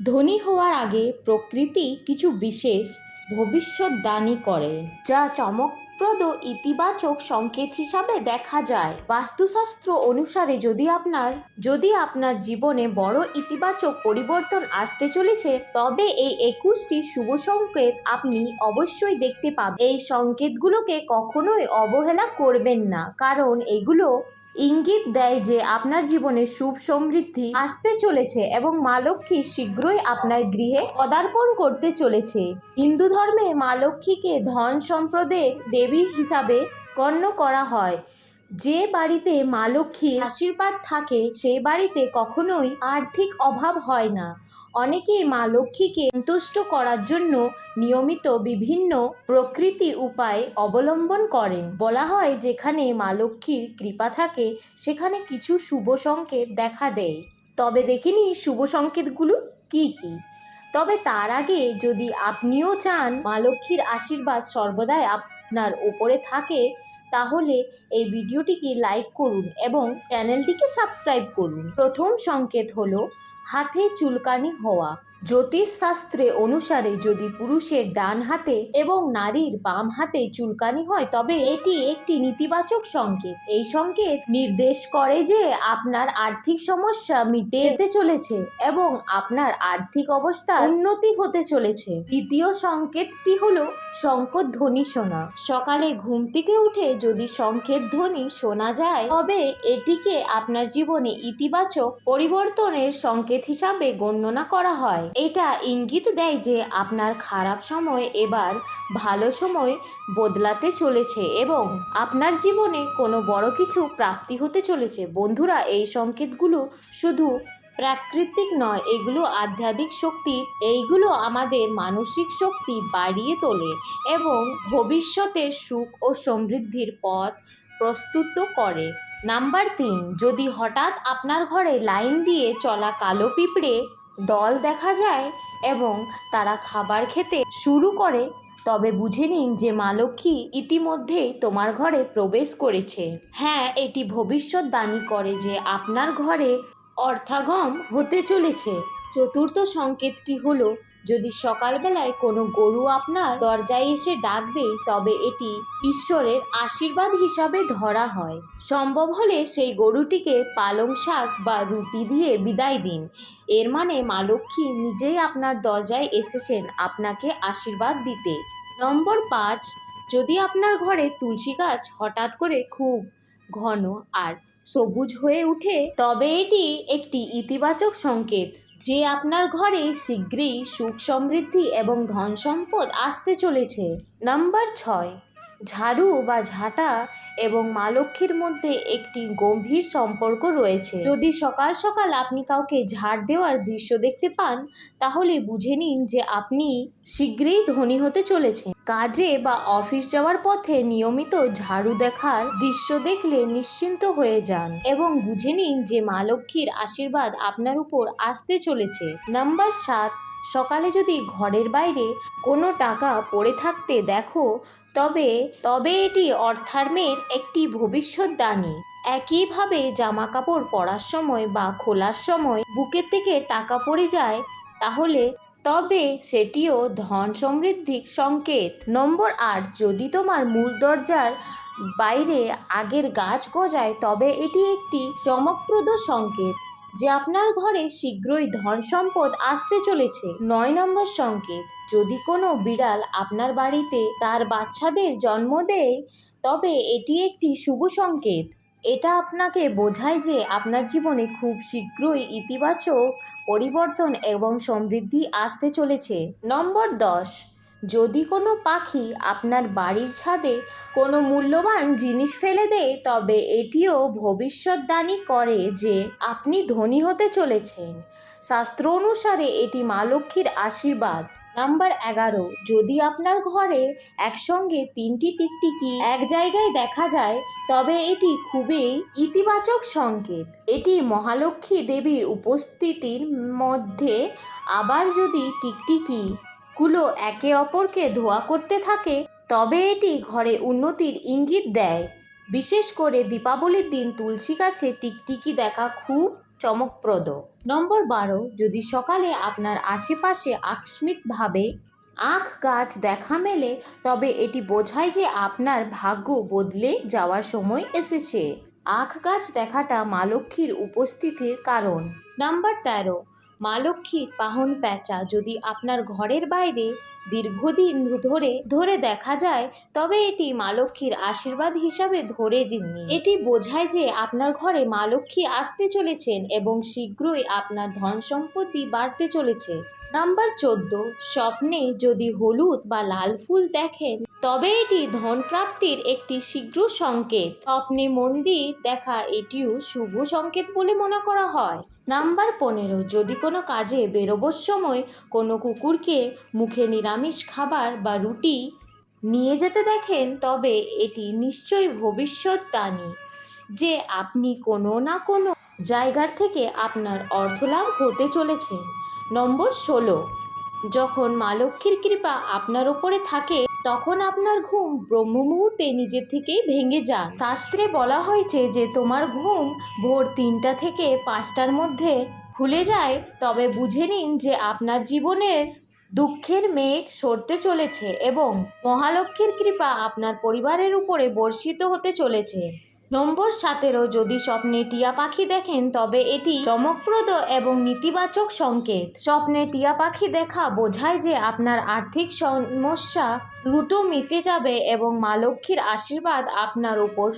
ধনী হওয়ার আগে প্রকৃতি কিছু বিশেষ ভবিষ্যদ্বাণী করে, যা চমকপ্রদ ইতিবাচক সংকেত হিসাবে দেখা যায়। বাস্তুশাস্ত্র অনুসারে যদি আপনার যদি আপনার জীবনে বড় ইতিবাচক পরিবর্তন আসতে চলেছে, তবে এই একুশটি শুভ সংকেত আপনি অবশ্যই দেখতে পাবেন। এই সংকেতগুলোকে কখনোই অবহেলা করবেন না, কারণ এগুলো ইঙ্গিত দেয় যে আপনার জীবনে সুখ সমৃদ্ধি আসতে চলেছে এবং মা লক্ষ্মী শীঘ্রই আপনার গৃহে পদার্পণ করতে চলেছে। হিন্দু ধর্মে মা লক্ষ্মীকে ধন সম্প্রদের দেবী হিসাবে গণ্য করা হয়। যে বাড়িতে মা লক্ষ্মীর আশীর্বাদ থাকে সেই বাড়িতে কখনোই আর্থিক অভাব হয় না। অনেকেই মা লক্ষ্মীকে সন্তুষ্ট করার জন্য নিয়মিত বিভিন্ন প্রকৃতি উপায় অবলম্বন করেন। বলা হয়, যেখানে মা লক্ষ্মীর কৃপা থাকে, সেখানে কিছু শুভ সংকেত দেখা দেয়। তবে দেখিনি শুভ সংকেতগুলো কি কি। তবে তার আগে যদি আপনিও চান মা লক্ষ্মীর আশীর্বাদ সর্বদাই আপনার ওপরে থাকে, তাহলে এই ভিডিওটিকে লাইক করুন এবং চ্যানেলটিকে সাবস্ক্রাইব করুন। প্রথম সংকেত হলো হাতে চুলকানি হওয়া জ্যোতিষশাস্ত্রে অনুসারে যদি পুরুষের ডান হাতে এবং নারীর বাম হাতে চুলকানি হয়, তবে এটি একটি নেতিবাচক সংকেত। এই সংকেত নির্দেশ করে যে আপনার আর্থিক সমস্যা মিটে যেতে চলেছে এবং আপনার আর্থিক অবস্থা উন্নতি হতে চলেছে। দ্বিতীয় সংকেতটি হলো সংকেত ধ্বনি শোনা। সকালে ঘুম থেকে উঠে যদি সংকেত ধ্বনি শোনা যায়, তবে এটিকে আপনার জীবনে ইতিবাচক পরিবর্তনের সংকেত হিসাবে গণ্যনা করা হয়। এটা ইঙ্গিত দেয় যে আপনার খারাপ সময় এবার ভালো সময় বদলাতে চলেছে এবং আপনার জীবনে কোনো বড় কিছু প্রাপ্তি হতে চলেছে। বন্ধুরা, এই সংকেতগুলো শুধু প্রাকৃতিক নয়, এগুলো আধ্যাত্মিক শক্তি, এইগুলো আমাদের মানসিক শক্তি বাড়িয়ে তোলে এবং ভবিষ্যতের সুখ ও সমৃদ্ধির পথ প্রস্তুত করে। নাম্বার তিন, যদি হঠাৎ আপনার ঘরে লাইন দিয়ে চলা কালো পিঁপড়ে দল দেখা যায় এবং তারা খাবার খেতে শুরু করে, তবে বুঝে নিন যে মা লক্ষ্মী ইতিমধ্যেই তোমার ঘরে প্রবেশ করেছে। হ্যাঁ এটি ভবিষ্যৎ দানি করে যে আপনার ঘরে অর্থাগম হতে চলেছে। চতুর্থ সংকেতটি হলো যদি সকালবেলায় কোনো গরু আপনার দরজায় এসে ডাক দেয়, তবে এটি ঈশ্বরের আশীর্বাদ হিসাবে ধরা হয়। সম্ভব হলে সেই গরুটিকে পালং শাক বা রুটি দিয়ে বিদায় দিন। এর মানে মা লক্ষ্মী নিজেই আপনার দরজায় এসেছেন আপনাকে আশীর্বাদ দিতে। নম্বর পাঁচ, যদি আপনার ঘরে তুলসী গাছ হঠাৎ করে খুব ঘন আর সবুজ হয়ে উঠে, তবে এটি একটি ইতিবাচক সংকেত। যে আপনার ঘরে শীঘ্রই সুখ সমৃদ্ধি এবং ধন সম্পদ আসতে চলেছে। নাম্বার ছয়। ঝাড়ু বা ঝাঁটা এবং মা লক্ষ্মীর মধ্যে একটি গম্ভীর সম্পর্ক রয়েছে। যদি সকাল সকাল আপনি কাউকে ঝাড় দেওয়ার দৃশ্য দেখতে পান, তাহলে বুঝে নিন যে আপনি শীঘ্রই ধনী হতে চলেছেন। কাজে বা অফিস যাওয়ার পথে নিয়মিত ঝাড়ু দেখার দৃশ্য দেখলে নিশ্চিন্ত হয়ে যান এবং বুঝে নিন যে মা লক্ষ্মীর আশীর্বাদ আপনার উপর আসতে চলেছে। নাম্বার সাত সকালে যদি ঘরের বাইরে কোনো টাকা পড়ে থাকতে দেখো, তবে তবে এটি অর্থার্মের একটি ভবিষ্যৎবাণী একইভাবে জামা কাপড় পরার সময় বা খোলার সময় বুকের থেকে টাকা পড়ে যায়, তাহলে, তবে সেটিও ধন সমৃদ্ধির সংকেত। নম্বর আট, যদি তোমার মূল দরজার বাইরে আগের গাছ গজায়, তবে এটি একটি চমকপ্রদ সংকেত। যে আপনার ঘরে শীঘ্রই ধন সম্পদ আসতে চলেছে। নয় নম্বর সংকেত, যদি কোনো বিড়াল আপনার বাড়িতে তার বাচ্চাদের জন্ম দেয়, তবে এটি একটি শুভ সংকেত। এটা আপনাকে বোঝায় যে আপনার জীবনে খুব শীঘ্রই ইতিবাচক পরিবর্তন এবং সমৃদ্ধি আসতে চলেছে। নম্বর দশ যদি কোনো পাখি আপনার বাড়ির ছাদে কোনো মূল্যবান জিনিস ফেলে দেয়, তবে এটিও ভবিষ্যৎবাণী করে যে আপনি ধনী হতে চলেছেন। শাস্ত্র অনুসারে এটি মা লক্ষ্মীর আশীর্বাদ। নাম্বার এগারো, যদি আপনার ঘরে একসঙ্গে তিনটি টিকটিকি এক জায়গায় দেখা যায়, তবে এটি খুবই ইতিবাচক সংকেত। এটি মহালক্ষ্মী দেবীর উপস্থিতির মধ্যে আবার যদি টিকটিকি গুলো একে অপরকে ধোয়া করতে থাকে, তবে এটি ঘরে উন্নতির ইঙ্গিত দেয়। বিশেষ করে দীপাবলির দিন তুলসী গাছে টিকটিকি দেখা খুব চমকপ্রদ। নম্বর বারো, যদি সকালে আপনার আশেপাশে আকস্মিকভাবে আখ গাছ দেখা মেলে, তবে এটি বোঝায় যে আপনার ভাগ্য বদলে যাওয়ার সময় এসেছে। আখ গাছ দেখাটা মা লক্ষ্মীর উপস্থিতির কারণ। নাম্বার তেরো মা লক্ষ্মীর পাহন প্যাঁচা যদি আপনার ঘরের বাইরে দীর্ঘদিন ধরে ধরে দেখা যায়, তবে এটি মা লক্ষ্মীর আশীর্বাদ হিসাবে ধরে জিনিয়ে এটি বোঝায় যে আপনার ঘরে মা লক্ষ্মী আসতে চলেছেন এবং শীঘ্রই আপনার ধন সম্পত্তি বাড়তে চলেছে। নাম্বার চোদ্দ, স্বপ্নে যদি হলুদ বা লাল ফুল দেখেন, তবে এটি ধন প্রাপ্তির একটি শীঘ্র সংকেত। স্বপ্নে মন্দির দেখা এটিও শুভ সংকেত বলে মনে করা হয়। নাম্বার পনেরো, যদি কোনো কাজে বেরোবার সময় কোনো কুকুরকে মুখে নিরামিষ খাবার বা রুটি নিয়ে যেতে দেখেন, তবে এটি নিশ্চয়ই ভবিষ্যৎ ভবিষ্যৎবাণী যে আপনি কোনো না কোনো জায়গার থেকে আপনার অর্থলাভ হতে চলেছে নম্বর ষোলো, যখন মা লক্ষ্মীর কৃপা আপনার ওপরে থাকে তখন আপনার ঘুম ব্রহ্ম মুহূর্তে নিজের থেকেই ভেঙে যা শাস্ত্রে বলা হয়েছে যে, তোমার ঘুম ভোর তিনটা থেকে পাঁচটার মধ্যে খুলে যায়। তবে বুঝে নিন যে, আপনার জীবনের দুঃখের মেঘ সরতে চলেছে এবং মহালক্ষ্মীর কৃপা আপনার পরিবারের উপরে বর্ষিত হতে চলেছে। নম্বর সতেরো যদি স্বপ্নে টিয়া পাখি দেখেন, তবে এটি চমকপ্রদ এবং নেতিবাচক সংকেত। স্বপ্নে টিয়া পাখি দেখা বোঝায় যে আপনার আর্থিক সমস্যা দ্রুত মিটে যাবে এবং মা লক্ষ্মীর আশীর্বাদ আপনার উপর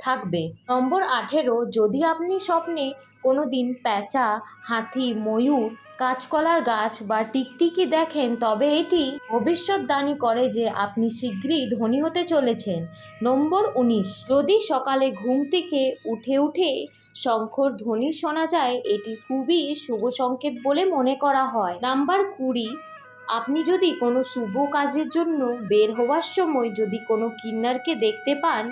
থাকবে। নম্বর আঠেরো, যদি আপনি স্বপ্নে কোনো দিন প্যাঁচা, হাতি, ময়ূর, কাঁচকলার গাছ বা টিকটিকি দেখেন, তবে এটি ভবিষ্যৎবাণী করে যে আপনি শীঘ্রই ধনী হতে চলেছেন। নম্বর উনিশ, যদি সকালে ঘুম থেকে উঠে উঠে শঙ্খর ধ্বনি শোনা যায়, এটি খুবই শুভ সংকেত বলে মনে করা হয়। নাম্বার কুড়ি আপনি যদি কোনো শুভ কাজের জন্য বের হওয়ার সময় যদি কোনো কিন্নারকে দেখতে পান,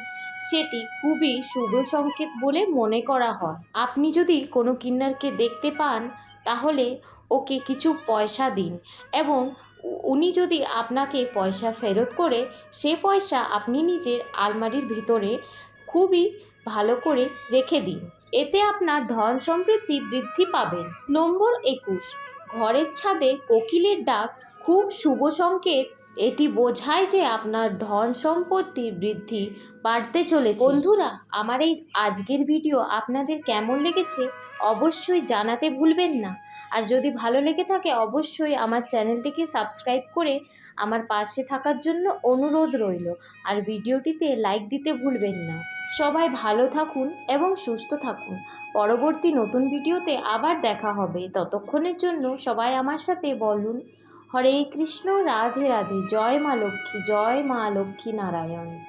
সেটি খুবই শুভ সংকেত বলে মনে করা হয়। আপনি যদি কোনো কিন্নারকে দেখতে পান, তাহলে ওকে কিছু পয়সা দিন এবং উনি যদি আপনাকে পয়সা ফেরত করে, সে পয়সা আপনি নিজের আলমারির ভিতরে খুবই ভালো করে রেখে দিন। এতে আপনার ধন সমৃদ্ধি বৃদ্ধি পাবেন নম্বর একুশ। ঘরের ছাদে কোকিলের ডাক খুব শুভ সংকেত। এটি বোঝায় যে আপনার ধন সম্পত্তির বৃদ্ধি বাড়তে চলেছে। বন্ধুরা, আমার এই আজকের ভিডিও আপনাদের কেমন লেগেছে অবশ্যই জানাতে ভুলবেন না। আর যদি ভালো লেগে থাকে, অবশ্যই আমার চ্যানেলটিকে সাবস্ক্রাইব করে আমার পাশে থাকার জন্য অনুরোধ রইল। আর ভিডিওটিতে লাইক দিতে ভুলবেন না। সবাই ভালো থাকুন এবং সুস্থ থাকুন। পরবর্তী নতুন ভিডিওতে আবার দেখা হবে। ততক্ষণের জন্য সবাই আমার সাথে বলুন হরে কৃষ্ণ রাধে রাধে। জয় মা লক্ষ্মী জয় মা লক্ষ্মী নারায়ণ।